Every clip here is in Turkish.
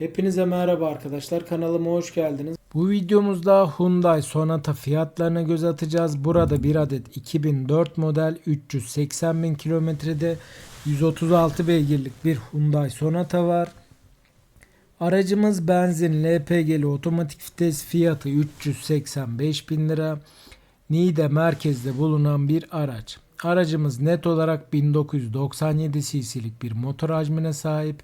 Hepinize merhaba arkadaşlar kanalıma hoş geldiniz. Bu videomuzda Hyundai Sonata fiyatlarına göz atacağız. Burada bir adet 2004 model 380 bin kilometrede 136 beygirlik bir Hyundai Sonata var. Aracımız benzin LPG'li otomatik vites fiyatı 385 bin lira. Niğde merkezde bulunan bir araç. Aracımız net olarak 1997 cc'lik bir motor hacmine sahip.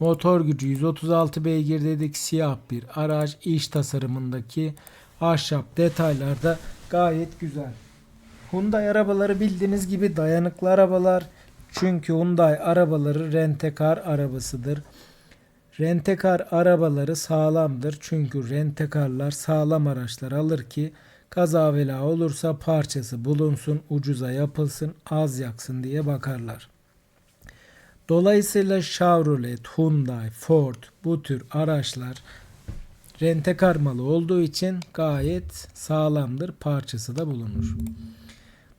Motor gücü 136 beygir dedik. Siyah bir araç. iç tasarımındaki ahşap detaylarda gayet güzel. Hyundai arabaları bildiğiniz gibi dayanıklı arabalar. Çünkü Hyundai arabaları rentekar arabasıdır. Rentekar arabaları sağlamdır. Çünkü rentekarlar sağlam araçlar alır ki kaza bela olursa parçası bulunsun, ucuza yapılsın, az yaksın diye bakarlar. Dolayısıyla Chevrolet, Hyundai, Ford bu tür araçlar rentekar malı olduğu için gayet sağlamdır. Parçası da bulunur.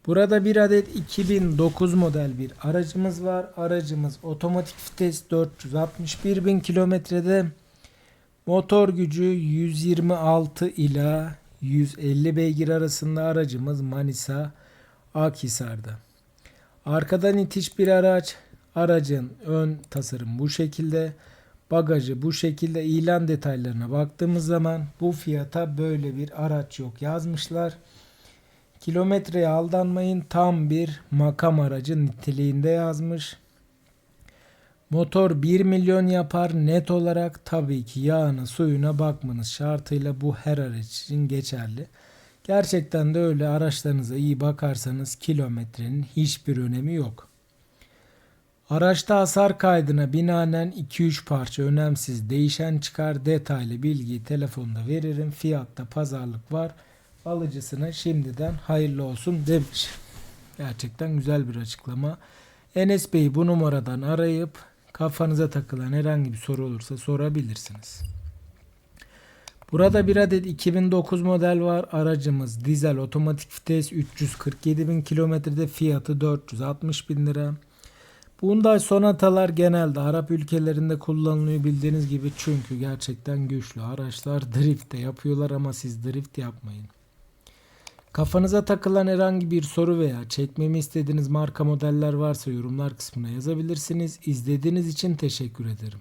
Burada bir adet 2009 model bir aracımız var. Aracımız otomatik vites 461 bin kilometrede. Motor gücü 126 ila 150 beygir arasında aracımız Manisa Akhisar'da. Arkadan itiş bir araç. Aracın ön tasarım bu şekilde. Bagajı bu şekilde. ilan detaylarına baktığımız zaman bu fiyata böyle bir araç yok yazmışlar. Kilometreye aldanmayın tam bir makam aracı niteliğinde yazmış. Motor 1 milyon yapar net olarak tabii ki yağına suyuna bakmanız şartıyla bu her araç için geçerli. Gerçekten de öyle araçlarınıza iyi bakarsanız kilometrenin hiçbir önemi yok. Araçta hasar kaydına binaen 2-3 parça önemsiz değişen çıkar detaylı bilgiyi telefonda veririm. Fiyatta pazarlık var. Alıcısına şimdiden hayırlı olsun demiş. Gerçekten güzel bir açıklama. Enes Bey bu numaradan arayıp kafanıza takılan herhangi bir soru olursa sorabilirsiniz. Burada bir adet 2009 model var. Aracımız dizel otomatik vites 347 bin kilometrede fiyatı 460 bin lira. Hyundai Sonatalar genelde Arap ülkelerinde kullanılıyor bildiğiniz gibi çünkü gerçekten güçlü araçlar drift de yapıyorlar ama siz drift yapmayın. Kafanıza takılan herhangi bir soru veya çekmemi istediğiniz marka modeller varsa yorumlar kısmına yazabilirsiniz. İzlediğiniz için teşekkür ederim.